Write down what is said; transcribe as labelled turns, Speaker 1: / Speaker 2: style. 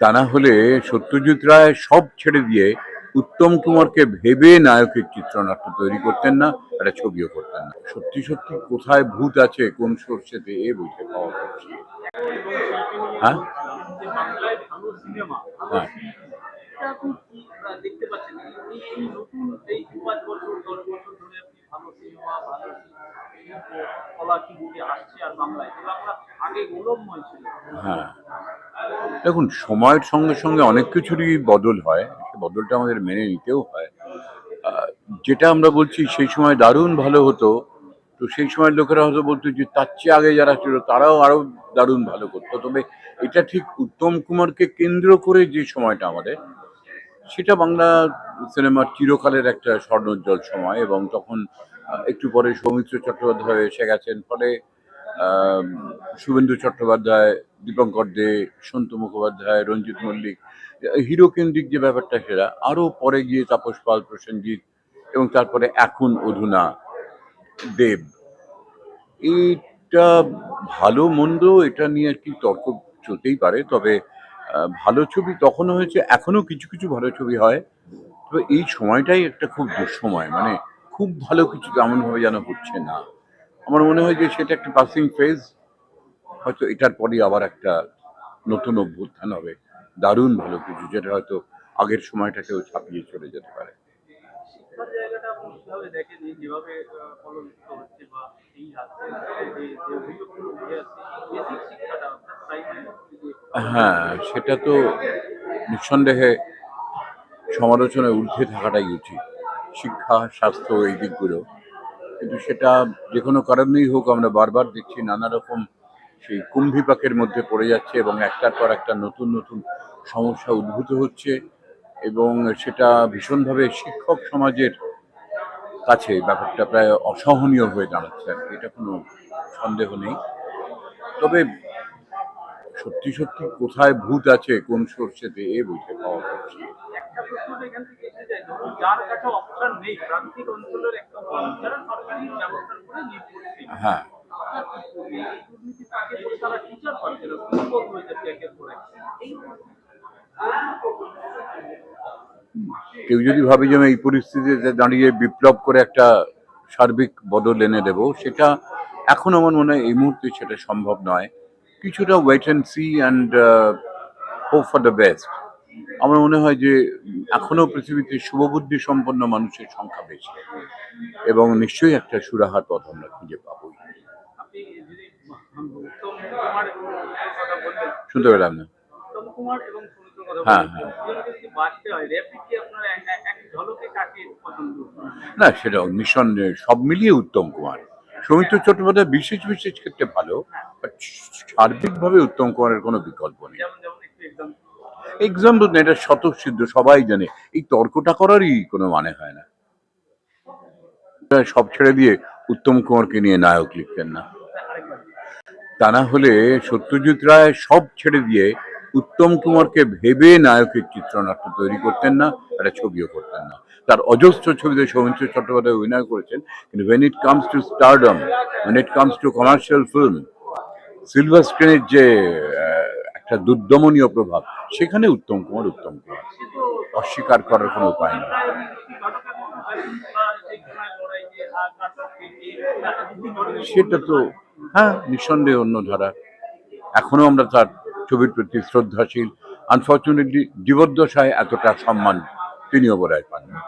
Speaker 1: তা না হলে সত্যজিৎ রায় সব ছেড়ে দিয়ে উত্তম কুমারকে ভেবে নায়কের চিত্রনাট্য তৈরি করতেন না, একটা ছবিও করতেন না। সত্যি সত্যি কোথায় ভূত আছে, কোন সর্ষেতে এ বুঝে পাওয়া যাচ্ছে? হ্যাঁ? হ্যাঁ। হ্যাঁ। দেখুন, সময়ের সঙ্গে সঙ্গে অনেক কিছুরই বদল হয়। সে বদলটা আমাদের মেনে নিতেও হয়। যেটা আমরা বলছি, সেই সময় দারুণ ভালো হতো। তো সেই সময় লোকেরা হয়তো বলতো যে, তার চেয়ে আগে যারা ছিল, তারাও আরও দারুণ ভালো করতো। তবে এটা ঠিক উত্তম কুমারকে কেন্দ্র করে যে সময়টা আমাদের, সেটা বাংলা সিনেমার চিরকালের একটা স্বর্ণোজ্জ্বল সময় এবং তখন একটু পরে সৌমিত্র চট্টোপাধ্যায় এসে গেছেন। ফলে শুভেন্দু চট্টোপাধ্যায় দীপঙ্কর দে, সন্তু মুখোপাধ্যায়, রঞ্জিত মল্লিক, হিরো কেন্দ্রিক যে ব্যাপারটা সেটা আরও পরে গিয়ে তাপস পাল, প্রসেনজিৎ এবং তারপরে এখন অধুনা, দেব। এইটা ভালো, মন্দ, এটা নিয়ে আর কি তর্ক চলতেই পারে, তবে ভালো ছবি তখনও হয়েছে এখনও কিছু কিছু ভালো ছবি হয়। তবে এই সময়টাই একটা খুব দুঃসময় মানে খুব ভালো কিছু তেমনভাবে যেন হচ্ছে না। আমার মনে হয় যে সেটা একটা পাসিং ফেজ হয়তো এটার পরেই আবার একটা নতুন অভ্যুত্থান হবে। দারুণ ভালো কিছু যেটা হয়তো আগের সময়টাকেও ছাপিয়ে চলে যেতে পারে। হ্যাঁ সেটা তো নিঃসন্দেহে সমালোচনায় ঊর্ধ্বে থাকাটাই উচিত। শিক্ষা স্বাস্থ্য এই দিকগুলো। কিন্তু সেটা যে কোনো কারণেই হোক আমরা বারবার দেখছি নানা রকম সেই কুম্ভিপাকের মধ্যে পড়ে যাচ্ছে এবং একটার পর একটা নতুন নতুন সমস্যা উদ্ভূত হচ্ছে এবং সেটা ভীষণভাবে শিক্ষক সমাজের কাছে ব্যাপারটা প্রায় অসহনীয় হয়ে দাঁড়াচ্ছে আর। এটা কোনো সন্দেহ নেই। তবে সত্যি সত্যি কোথায় ভূত আছে কোন সর্ষেতে এ বুঝে পাওয়া যাচ্ছে
Speaker 2: একটা প্রশ্ন এখান থেকে এসে যায় ধরুন যার কাছে অপশন নেই প্রান্তিক অঞ্চলের একটা মানুষ যারা সরকারি ব্যবস্থা করে নিয়ে পড়ছে
Speaker 1: হ্যাঁ
Speaker 2: এই দুর্নীতি থাকে বলে তারা টিচার পাচ্ছে না দুর্বল হয়ে যাচ্ছে একের পর এক এই
Speaker 1: কেউ যদি ভাবে যে এই পরিস্থিতিতে দাঁড়িয়ে বিপ্লব করে একটা সার্বিক বদল এনে দেব সেটা এখন আমার মনে হয় এই মুহূর্তে সেটা সম্ভব নয়। কিছুটা wait and see and hope for the best আমার মনে হয় যে উম, এখনও পৃথিবীতে শুভবুদ্ধি সম্পন্ন মানুষের সংখ্যা বেশি। এবং নিশ্চয়ই একটা সুরাহার পথ আমরা খুঁজে পাবোই। শুনতে পেলাম না। হ্যাঁ, হ্যাঁ।
Speaker 2: হয়
Speaker 1: না সেটা নিঃসন্দেহে সব মিলিয়ে উত্তম কুমার। সৌমিত্র চট্টোপাধ্যায় বিশেষ বিশেষ ক্ষেত্রে ভালো বাট সার্বিকভাবে উত্তম কুমারের কোনো বিকল্প নেই। এক্সাম্পল এটা স্বতঃসিদ্ধ সবাই জানে। এই তর্কটা করারই কোনো মানে হয় না। সব ছেড়ে দিয়ে উত্তম কুমারকে নিয়ে নায়ক লিখতেন না। তা না হলে সত্যজিৎ রায় সব ছেড়ে দিয়ে উত্তম কুমারকে ভেবে নায়কের চিত্রনাট্য তৈরি করতেন না, একটা ছবিও করতেন না। তার অজস্র ছবিতে সৌমিত্র চট্টোপাধ্যায় অভিনয় করেছেন, কিন্তু when it comes to stardom when it comes to commercial film silver স্ক্রিনের যে একটা দুর্দমনীয় প্রভাব, সেখানে উত্তম কুমার উত্তম কুমার। অস্বীকার করার কোনো উপায় নেই। সেটা তো হ্যাঁ নিঃসন্দেহে অন্য ধারা। এখনও আমরা তার ছবির প্রতি শ্রদ্ধাশীল। আনফর্চুনেটলি জীবদ্দশায় এতটা সম্মান তিনিও বোধহয় পাননি।